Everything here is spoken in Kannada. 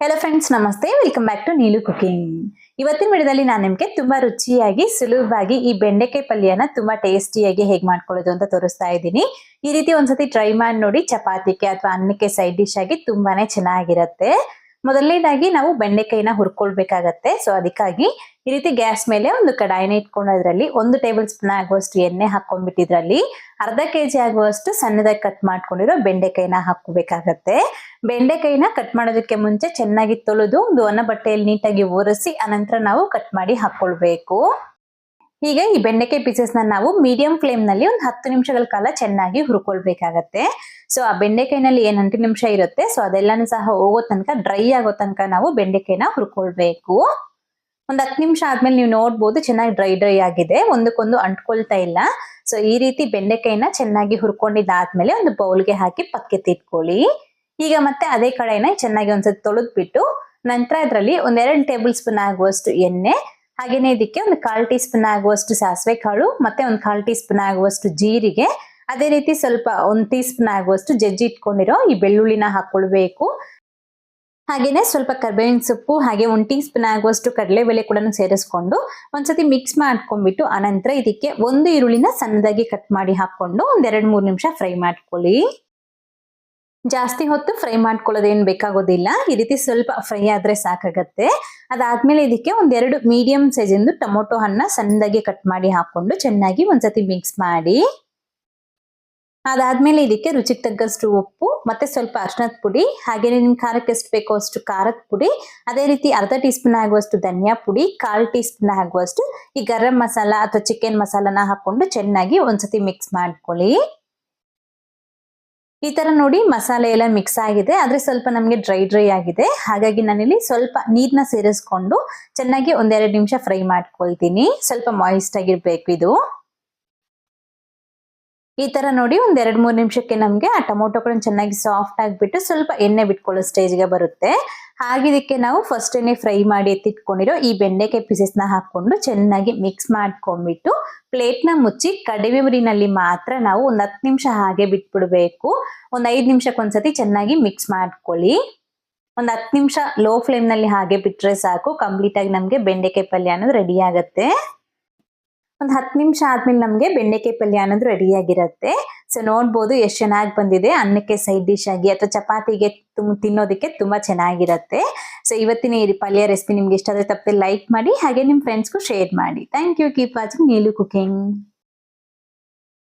ಹೆಲೋ ಫ್ರೆಂಡ್ಸ್ ನಮಸ್ತೆ. Welcome back to Neelu cooking ಇವತ್ತಿನ ವಿಡಿಯೋದಲ್ಲಿ ನಾನು ನಿಮಗೆ ತುಂಬಾ ರುಚಿಯಾಗಿ, ಸುಲಭವಾಗಿ ಈ ಬೆಂಡೆಕಾಯಿ ಪಲ್ಯನ ತುಂಬಾ ಟೇಸ್ಟಿಯಾಗಿ ಹೇಗೆ ಮಾಡ್ಕೊಳ್ಳೋದು ಅಂತ ತೋರಿಸ್ತಾ ಇದ್ದೀನಿ. ಈ ರೀತಿ ಒಂದ್ಸತಿ ಟ್ರೈ ಮಾಡಿ ನೋಡಿ, ಚಪಾತಿಗೆ ಅಥವಾ ಅನ್ನಕ್ಕೆ ಸೈಡ್ ಡಿಶ್ ಆಗಿ ತುಂಬಾನೇ ಚೆನ್ನಾಗಿರುತ್ತೆ. ಮೊದಲನೇದಾಗಿ ನಾವು ಬೆಂಡೆಕಾಯಿನ ಹುರ್ಕೊಳ್ಬೇಕಾಗತ್ತೆ. ಸೊ ಅದಕ್ಕಾಗಿ ಈ ರೀತಿ ಗ್ಯಾಸ್ ಮೇಲೆ ಒಂದು ಕಡಾಯಿನ ಇಟ್ಕೊಂಡು ಅದರಲ್ಲಿ ಒಂದು ಟೇಬಲ್ ಸ್ಪೂನ್ ಆಗುವಷ್ಟು ಎಣ್ಣೆ ಹಾಕೊಂಡ್ಬಿಟ್ಟಿದ್ರಲ್ಲಿ ಅರ್ಧ ಕೆಜಿ ಆಗುವಷ್ಟು ಸಣ್ಣದಾಗಿ ಕಟ್ ಮಾಡ್ಕೊಂಡಿರೋ ಬೆಂಡೆಕಾಯಿನ ಹಾಕೋಬೇಕಾಗತ್ತೆ ಬೆಂಡೆಕಾಯಿನ ಕಟ್ ಮಾಡೋದಕ್ಕೆ ಮುಂಚೆ ಚೆನ್ನಾಗಿ ತೊಳೆದು ಒಂದು ಒಣ ಬಟ್ಟೆಯಲ್ಲಿ ನೀಟಾಗಿ ಒರೆಸಿ ಅನಂತರ ನಾವು ಕಟ್ ಮಾಡಿ ಹಾಕೊಳ್ಬೇಕು. ಹೀಗೆ ಈ ಬೆಂಡೆಕಾಯಿ ಪೀಸಸ್ನ ನಾವು ಮೀಡಿಯಂ ಫ್ಲೇಮ್ನಲ್ಲಿ ಒಂದು ಹತ್ತು ನಿಮಿಷಗಳ ಕಾಲ ಚೆನ್ನಾಗಿ ಹುರ್ಕೊಳ್ಬೇಕಾಗತ್ತೆ. ಸೊ ಆ ಬೆಂಡೆಕಾಯಿನಲ್ಲಿ ಏನು ಎಂಟು ನಿಮಿಷ ಇರುತ್ತೆ? ಸೊ ಅದೆಲ್ಲಾನು ಸಹ ಹೋಗೋ ತನಕ ಡ್ರೈ ಆಗೋ ತನಕ ನಾವು ಬೆಂಡೆಕಾಯಿನ ಹುರ್ಕೊಳ್ಬೇಕು. ಒಂದು ಹತ್ತು ನಿಮಿಷ ಆದ್ಮೇಲೆ ನೀವು ನೋಡ್ಬೋದು ಚೆನ್ನಾಗಿ ಡ್ರೈ ಡ್ರೈ ಆಗಿದೆ. ಒಂದಕ್ಕೊಂದು ಅಂಟ್ಕೊಳ್ತಾ ಇಲ್ಲ. ಸೊ ಈ ರೀತಿ ಬೆಂಡೆಕಾಯಿನ ಚೆನ್ನಾಗಿ ಹುರ್ಕೊಂಡಿದ್ದಾದ್ಮೇಲೆ ಒಂದು ಬೌಲ್ಗೆ ಹಾಕಿ ಪಕ್ಕೆ ತಿಟ್ಕೊಳ್ಳಿ ಈಗ ಮತ್ತೆ ಅದೇ ಕಡೆನ ಚೆನ್ನಾಗಿ ಒಂದ್ಸತಿ ತೊಳೆದ್ಬಿಟ್ಟು ನಂತರ ಅದರಲ್ಲಿ ಒಂದೆರಡು ಟೇಬಲ್ ಸ್ಪೂನ್ ಆಗುವಷ್ಟು ಎಣ್ಣೆ, ಹಾಗೇನೆ ಇದಕ್ಕೆ ಒಂದು ಕಾಲ್ ಟೀ ಸ್ಪೂನ್ ಆಗುವಷ್ಟು ಸಾಸಿವೆ ಕಾಳು ಮತ್ತೆ ಒಂದು ಕಾಲ್ ಟೀ ಸ್ಪೂನ್ ಆಗುವಷ್ಟು ಜೀರಿಗೆ, ಅದೇ ರೀತಿ ಸ್ವಲ್ಪ ಒಂದು ಟೀ ಸ್ಪೂನ್ ಆಗುವಷ್ಟು ಜಜ್ಜಿ ಇಟ್ಕೊಂಡಿರೋ ಈ ಬೆಳ್ಳುಳ್ಳಿನ ಹಾಕೊಳ್ಬೇಕು ಹಾಗೇನೆ ಸ್ವಲ್ಪ ಕರ್ಬೇವಿನ ಸೊಪ್ಪು, ಹಾಗೆ ಒಂದು ಟೀ ಸ್ಪೂನ್ ಆಗುವಷ್ಟು ಕಡಲೆಬೇಳೆ ಕೂಡ ಸೇರಿಸ್ಕೊಂಡು ಒಂದ್ಸತಿ ಮಿಕ್ಸ್ ಮಾಡ್ಕೊಂಡ್ಬಿಟ್ಟು ಆನಂತರ ಇದಕ್ಕೆ ಒಂದು ಈರುಳ್ಳಿನ ಸಣ್ಣದಾಗಿ ಕಟ್ ಮಾಡಿ ಹಾಕೊಂಡು ಒಂದೆರಡು ಮೂರು ನಿಮಿಷ ಫ್ರೈ ಮಾಡ್ಕೊಳ್ಳಿ. ಜಾಸ್ತಿ ಹೊತ್ತು ಫ್ರೈ ಮಾಡ್ಕೊಳ್ಳೋದೇನು ಬೇಕಾಗೋದಿಲ್ಲ. ಈ ರೀತಿ ಸ್ವಲ್ಪ ಫ್ರೈ ಆದ್ರೆ ಸಾಕಾಗತ್ತೆ. ಅದಾದ್ಮೇಲೆ ಇದಕ್ಕೆ ಒಂದೆರಡು ಮೀಡಿಯಂ ಸೈಜಿಂದು ಟೊಮೊಟೊ ಹಣ್ಣ ಸಣ್ಣದಾಗಿ ಕಟ್ ಮಾಡಿ ಹಾಕ್ಕೊಂಡು ಚೆನ್ನಾಗಿ ಒಂದ್ಸತಿ ಮಿಕ್ಸ್ ಮಾಡಿ. ಅದಾದ್ಮೇಲೆ ಇದಕ್ಕೆ ರುಚಿಗೆ ತಗ್ಗಷ್ಟು ಉಪ್ಪು, ಮತ್ತೆ ಸ್ವಲ್ಪ ಅರ್ಶನದ ಪುಡಿ, ಹಾಗೆ ನಿಮ್ ಖಾರಕ್ಕೆ ಎಷ್ಟು ಬೇಕೋ ಅಷ್ಟು ಖಾರದ ಪುಡಿ, ಅದೇ ರೀತಿ ಅರ್ಧ ಟೀ ಸ್ಪೂನ್ ಆಗುವಷ್ಟು ಧನಿಯಾ ಪುಡಿ, ಕಾಲು ಟೀ ಸ್ಪೂನ್ ಆಗುವಷ್ಟು ಈ ಗರಂ ಮಸಾಲ ಅಥವಾ ಚಿಕನ್ ಮಸಾಲಾನ ಹಾಕೊಂಡು ಚೆನ್ನಾಗಿ ಒಂದ್ಸತಿ ಮಿಕ್ಸ್ ಮಾಡ್ಕೊಳ್ಳಿ. ಈ ತರ ನೋಡಿ ಮಸಾಲೆ ಎಲ್ಲ ಮಿಕ್ಸ್ ಆಗಿದೆ. ಆದ್ರೆ ಸ್ವಲ್ಪ ನಮಗೆ ಡ್ರೈ ಡ್ರೈ ಆಗಿದೆ. ಹಾಗಾಗಿ ನಾನಿಲ್ಲಿ ಸ್ವಲ್ಪ ನೀರ್ನ ಸೇರಿಸ್ಕೊಂಡು ಚೆನ್ನಾಗಿ ಒಂದೆರಡು ನಿಮಿಷ ಫ್ರೈ ಮಾಡ್ಕೊಳ್ತೀನಿ. ಸ್ವಲ್ಪ ಮಾಯಿಸ್ಟ್ ಆಗಿರ್ಬೇಕು ಇದು. ಈ ತರ ನೋಡಿ ಒಂದ್ ಎರಡ್ ಮೂರ್ ನಿಮಿಷಕ್ಕೆ ನಮ್ಗೆ ಆ ಟೊಮೊಟೊ ಚೆನ್ನಾಗಿ ಸಾಫ್ಟ್ ಆಗಿಬಿಟ್ಟು ಸ್ವಲ್ಪ ಎಣ್ಣೆ ಬಿಟ್ಕೊಳ್ಳೋ ಸ್ಟೇಜ್ಗೆ ಬರುತ್ತೆ. ಹಾಗಿದಕ್ಕೆ ನಾವು ಫಸ್ಟ್ ಎಣ್ಣೆ ಫ್ರೈ ಮಾಡಿ ಎತ್ತಿಟ್ಕೊಂಡಿರೋ ಈ ಬೆಂಡೆಕಾಯಿ ಪೀಸಸ್ನ ಹಾಕೊಂಡು ಚೆನ್ನಾಗಿ ಮಿಕ್ಸ್ ಮಾಡ್ಕೊಂಡ್ಬಿಟ್ಟು ಪ್ಲೇಟ್ನ ಮುಚ್ಚಿ ಕಡಿಮೆ ಉರಿನಲ್ಲಿ ಮಾತ್ರ ನಾವು ಒಂದ್ ಹತ್ತು ನಿಮಿಷ ಹಾಗೆ ಬಿಟ್ಬಿಡ್ಬೇಕು. ಒಂದ್ ಐದ್ ನಿಮಿಷಕ್ಕೊಂದ್ಸತಿ ಚೆನ್ನಾಗಿ ಮಿಕ್ಸ್ ಮಾಡ್ಕೊಳ್ಳಿ. ಒಂದ್ ಹತ್ತು ನಿಮಿಷ ಲೋ ಫ್ಲೇಮ್ನಲ್ಲಿ ಹಾಗೆ ಬಿಟ್ರೆ ಸಾಕು. ಕಂಪ್ಲೀಟ್ ಆಗಿ ನಮ್ಗೆ ಬೆಂಡೆಕಾಯಿ ಪಲ್ಯ ಅನ್ನೋದು ರೆಡಿ ಆಗತ್ತೆ. ಒಂದ್ ಹತ್ತು ನಿಮಿಷ ಆದ್ಮೇಲೆ ನಮಗೆ ಬೆಂಡೆಕಾಯಿ ಪಲ್ಯ ಅನ್ನೋದು ರೆಡಿ ಆಗಿರುತ್ತೆ. ಸೊ ನೋಡ್ಬೋದು ಎಷ್ಟು ಚೆನ್ನಾಗಿ ಬಂದಿದೆ. ಅನ್ನಕ್ಕೆ ಸೈಡ್ ಡಿಶ್ ಆಗಿ ಅಥವಾ ಚಪಾತಿಗೆ ತುಂಬ ತಿನ್ನೋದಕ್ಕೆ ತುಂಬಾ ಚೆನ್ನಾಗಿರುತ್ತೆ. ಸೊ ಇವತ್ತಿನ ಈ ಪಲ್ಯ ರೆಸಿಪಿ ನಿಮ್ಗೆ ಇಷ್ಟ ಆದರೆ ತಪ್ಪದೆ ಲೈಕ್ ಮಾಡಿ ಹಾಗೆ ನಿಮ್ ಫ್ರೆಂಡ್ಸ್ಗೂ ಶೇರ್ ಮಾಡಿ. Thank you keep watching Neelu cooking